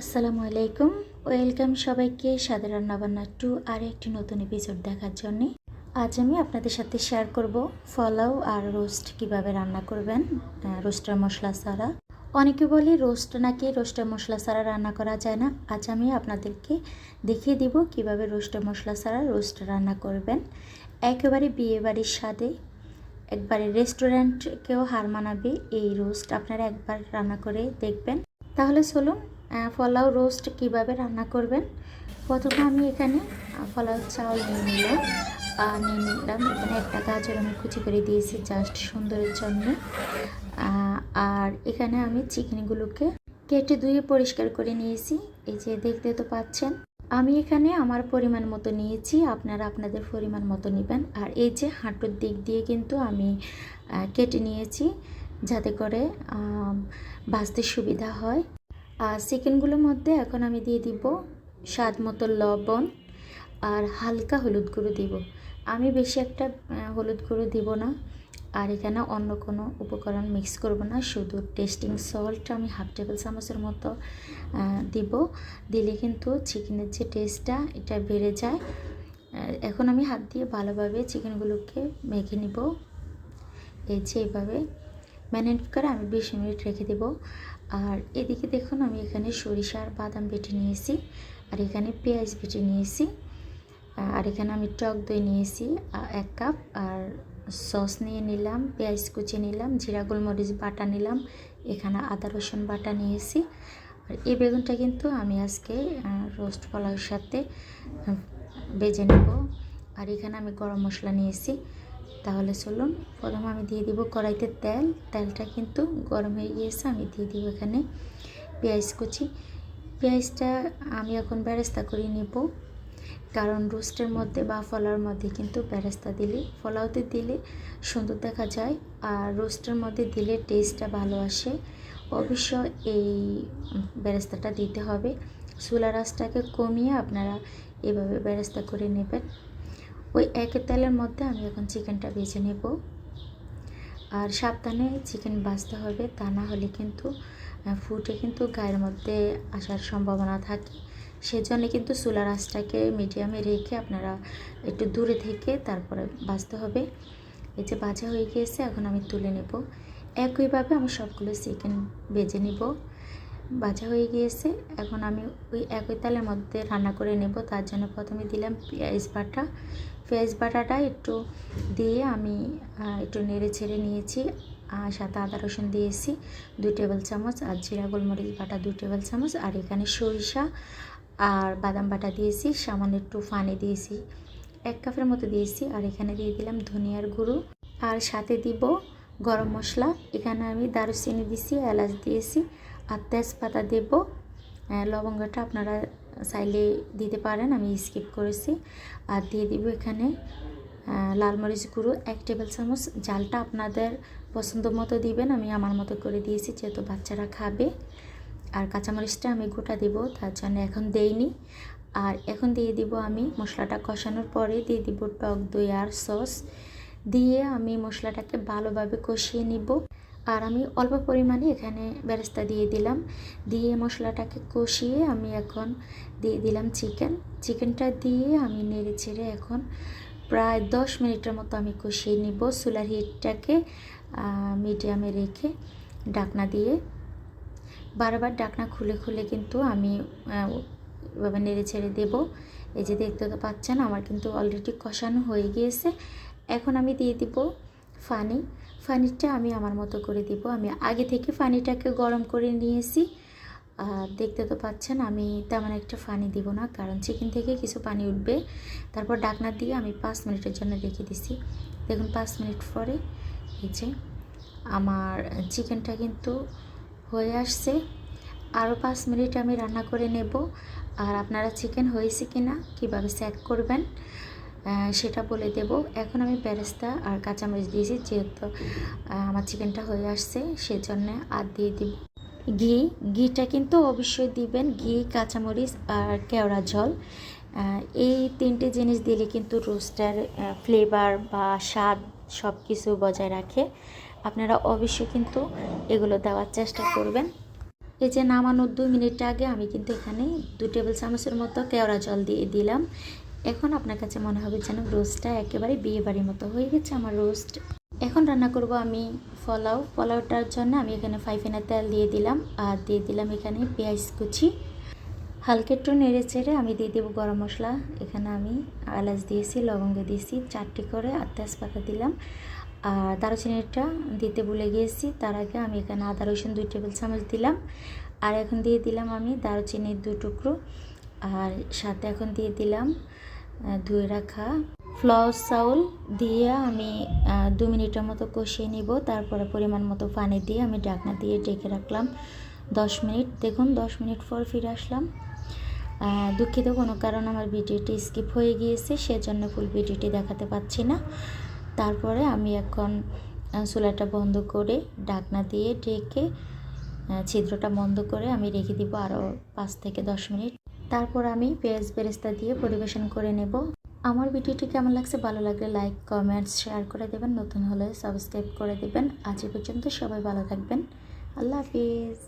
আসসালামু আলাইকুম। ওয়েলকাম সবাইকে সাদা রান্নাবান্না টু আর একটি নতুন এপিসোড দেখার জন্য। আজ আমি আপনাদের সাথে শেয়ার করব ফলাও আর রোস্ট কীভাবে রান্না করবেন রোস্টার মশলা ছাড়া। অনেকে বলে রোস্ট নাকি রোস্টার মশলা ছাড়া রান্না করা যায় না। আজ আমি আপনাদেরকে দেখিয়ে দিব কীভাবে রোস্টার মশলা ছাড়া রোস্ট রান্না করবেন। একেবারে বিয়েবাড়ির স্বাদে, একবারে রেস্টুরেন্টকেও হার মানাবে এই রোস্ট আপনারা একবার রান্না করে দেখবেন। তাহলে চলুন পোলাও রোস্ট কীভাবে রান্না করবেন? প্রথমে আমি এখানে পোলাও চাউল নিয়ে নিলাম। নিয়ে নিলাম। এখানে একটা গাজর আমি কুচি করে দিয়েছি জাস্ট সুন্দরের জন্য। আর এখানে আমি চিকেনগুলোকে কেটে ধুয়ে পরিষ্কার করে নিয়েছি। এই যে দেখতে তো পাচ্ছেন। আমি এখানে আমার পরিমাণ মতো নিয়েছি। আপনারা আপনাদের পরিমাণ মতো নেবেন। আর এই যে হাঁটুর দিক দিয়ে কিন্তু আমি কেটে নিয়েছি যাতে করে বাঁচতে সুবিধা হয়। আর চিকেনগুলোর মধ্যে এখন আমি দিয়ে দিব স্বাদ মতো লবণ আর হালকা হলুদ গুঁড়ো দিব। আমি বেশি একটা হলুদ গুঁড়ো দিব না। আর এখানে অন্য কোনো উপকরণ মিক্স করব না, শুধু টেস্টিং সল্ট আমি হাফ টেবিল চামচের মতো দিব। দিলে কিন্তু চিকেনের যে টেস্টটা এটা বেড়ে যায়। এখন আমি হাত দিয়ে ভালোভাবে চিকেনগুলোকে মেখে নিব। এই যে এইভাবে ম্যারিনেট করে আমি বিশ মিনিট রেখে দেব। আর এদিকে দেখুন, আমি এখানে সরিষা আর বাদাম বেটে নিয়েছি, আর এখানে পেঁয়াজ বেটে নিয়েছি, আর এখানে আমি টক দই নিয়েছি এক কাপ, আর সস নিয়ে নিলাম, পেঁয়াজ কুচি নিলাম, জিরা গোলমরিচ বাটা নিলাম, এখানে আদা রসুন বাটা নিয়েছি, আর এই বেগুনটা কিন্তু আমি আজকে রোস্ট পোলাওর সাথে বেজে নেব, আর এখানে আমি গরম মশলা নিয়েছি তাহলে চলুন, প্রথম আমি দিয়ে দিব কড়াইতে তেল। তেলটা কিন্তু গরম হয়ে গিয়েছে, আমি দিয়ে দিব এখানে পেঁয়াজ কুচি। পেঁয়াজটা আমি এখন ব্যারেস্তা করে নেব, কারণ রোস্টের মধ্যে বা ফলার মধ্যে কিন্তু বেরেস্তা দিলে, ফলাওতে দিলে সুন্দর দেখা যায় আর রোস্টের মধ্যে দিলে টেস্টটা ভালো আসে। অবশ্য এই বেরেস্তাটা দিতে হবে। চুলা রাসটাকে কমিয়ে আপনারা এভাবে বেরেস্তা করে নেবেন। ওই একই তেলের মধ্যে আমি এখন চিকেনটা বেছে নেব। আর সাবধানে চিকেন বাছতে হবে, তা না হলে কিন্তু ফুটে কিন্তু গায়ের মধ্যে আসার সম্ভাবনা থাকে। সেজন্য কিন্তু চুলার আঁচটাকে মিডিয়ামে রেখে আপনারা একটু দূরে থেকে তারপরে বাছতে হবে। এই যে ভাজা হয়ে গিয়েছে, এখন আমি তুলে নেব। একইভাবে আমি সবগুলো চিকেন বেজে নিব। ভাজা হয়ে গিয়েছে, এখন আমি ওই একই তালের মধ্যে রান্না করে নেব। তার জন্য প্রথমে দিলাম পেঁয়াজ বাটা। পেঁয়াজ বাটাটা একটু দিয়ে আমি একটু নেড়ে ছেড়ে নিয়েছি। আর সাথে আদা রসুন দিয়েছি দুই টেবিল চামচ, আর জিরা গোলমরিচ বাটা দুই টেবিল চামচ, আর এখানে সরিষা আর বাদাম বাটা দিয়েছি, সামান্য একটু ফানি দিয়েছি। এক কাপের মতো দিয়েছি, আর এখানে দিয়ে দিলাম ধনিয়ার গুঁড়ো। আর সাথে দিব গরম মশলা, এখানে আমি দারুচিনি দিয়েছি, এলাচ দিয়েছি, আর তেজপাতা দেব। লবঙ্গটা আপনারা চাইলে দিতে পারেন, আমি স্কিপ করেছি। আর দিয়ে দিব এখানে লাল মরিচ গুঁড়ো, এক টেবিল চামচ। জালটা আপনাদের পছন্দ মতো দিবেন, আমি আমার মতো করে দিয়েছি, যেহেতু বাচ্চারা খাবে। আর কাঁচামরিচটা আমি গোটা দেব, তার জন্য এখন দেইনি। আর এখন দিয়ে দিব আমি মশলাটা কষানোর পরে, দিয়ে দিব টক দই আর সস। দিয়ে আমি মশলাটাকে ভালোভাবে কষিয়ে নিব। আর আমি অল্প পরিমাণে এখানে বেরেস্তা দিয়ে দিলাম। দিয়ে মশলাটাকে কষিয়ে আমি এখন দিয়ে দিলাম চিকেন। চিকেনটা দিয়ে আমি নেড়ে ছেড়ে এখন প্রায় দশ মিনিটের মতো আমি কষিয়ে নিব সোলার হিটটাকে মিডিয়ামে রেখে ডাকনা দিয়ে। বারবার ডাকনা খুলে খুলে কিন্তু আমি এভাবে নেড়ে ছেড়ে দেবো। এই যে দেখতে তো পাচ্ছেন, আমার কিন্তু অলরেডি কষানো হয়ে গিয়েছে। এখন আমি দিয়ে দিব ফানি। ফানিটা আমি আমার মতো করে দিব। আমি আগে থেকে ফানিটাকে গরম করে নিয়েছি। দেখতে তো পাচ্ছেন, আমি তেমন একটা ফানি দিব না, কারণ চিকেন থেকে কিছু পানি উঠবে। তারপর ডাকনা দিয়ে আমি পাঁচ মিনিটের জন্য রেখে দিছি। দেখুন, পাঁচ মিনিট পরে এই যে আমার চিকেনটা কিন্তু হয়ে আসছে। আরও পাঁচ মিনিট আমি রান্না করে নেব। আর আপনারা চিকেন হয়েছে কি না কীভাবে চেক করবেন সেটা বলে দেব। এখন আমি বেরেস্তা আর কাঁচামরিচ দিয়েছি, যেহেতু আমার চিকেনটা হয়ে আসছে, সেজন্য আর দিয়ে দিব ঘি। ঘিটা কিন্তু অবশ্যই দিবেন, ঘি, কাঁচামরিচ আর কেওড়া জল। এই তিনটে জিনিস দিলে কিন্তু রোস্টার ফ্লেভার বা স্বাদ সব কিছু বজায় রাখে। আপনারা অবশ্যই কিন্তু এগুলো দেওয়ার চেষ্টা করবেন। এই যে নামানোর দুই মিনিট আগে আমি কিন্তু এখানে দু টেবিল চামচের মতো কেওড়া জল দিয়ে দিলাম। এখন আপনার কাছে মনে হবে যেন রোস্টটা একেবারে বিয়ে বাড়ির মতো হয়ে গেছে আমার রোস্ট। এখন রান্না করব আমি পোলাও। পোলাওটার জন্য আমি এখানে ফাইফেনের তেল দিয়ে দিলাম আর দিয়ে দিলাম এখানে পেঁয়াজ কুচি। হালকা একটু নেড়ে চেড়ে আমি দিয়ে দেবো গরম মশলা। এখানে আমি এলাচ দিয়েছি, লবঙ্গ দিয়েছি, চারটি করে আর তেজপাতা দিলাম। আর দারুচিনিটা দিতে ভুলে গিয়েছি, তার আগে আমি এখানে আদা, রসুন দুই টেবিল চামচ দিলাম। আর এখন দিয়ে দিলাম আমি দারুচিনির দুই টুকরো। আর সাথে এখন দিয়ে দিলাম ধুয়ে রাখা। ফ্লাওয়ার চাউল দিয়ে আমি দু মিনিটের মতো কষিয়ে নিব। তারপরে পরিমাণ মতো পানি দিয়ে আমি ঢাকনা দিয়ে ডেকে রাখলাম দশ মিনিট। দেখুন, দশ মিনিট পর ফিরে আসলাম। দুঃখিত, কোনো কারণ আমার ভিডিওটি স্কিপ হয়ে গিয়েছে, সেজন্য ফুল ভিডিওটি দেখাতে পাচ্ছি না। তারপরে আমি এখন চুলাটা বন্ধ করে ঢাকনা দিয়ে ডেকে ছিদ্রটা বন্ধ করে আমি রেখে দিব আরও পাঁচ থেকে দশ মিনিট। তারপর আমি পেঁয়াজ বেরেস্তা দিয়ে পরিবেশন করে নেব। আমার ভিডিওটি কেমন লাগছে ভালো লাগলে লাইক কমেন্টস শেয়ার করে দেবেন। নতুন হলে সাবস্ক্রাইব করে দেবেন। আজ পর্যন্ত সবাই ভালো থাকবেন। আল্লাহ হাফিজ।